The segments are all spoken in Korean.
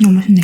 너무 맛있네.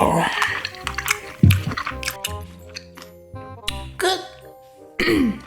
어. 끝!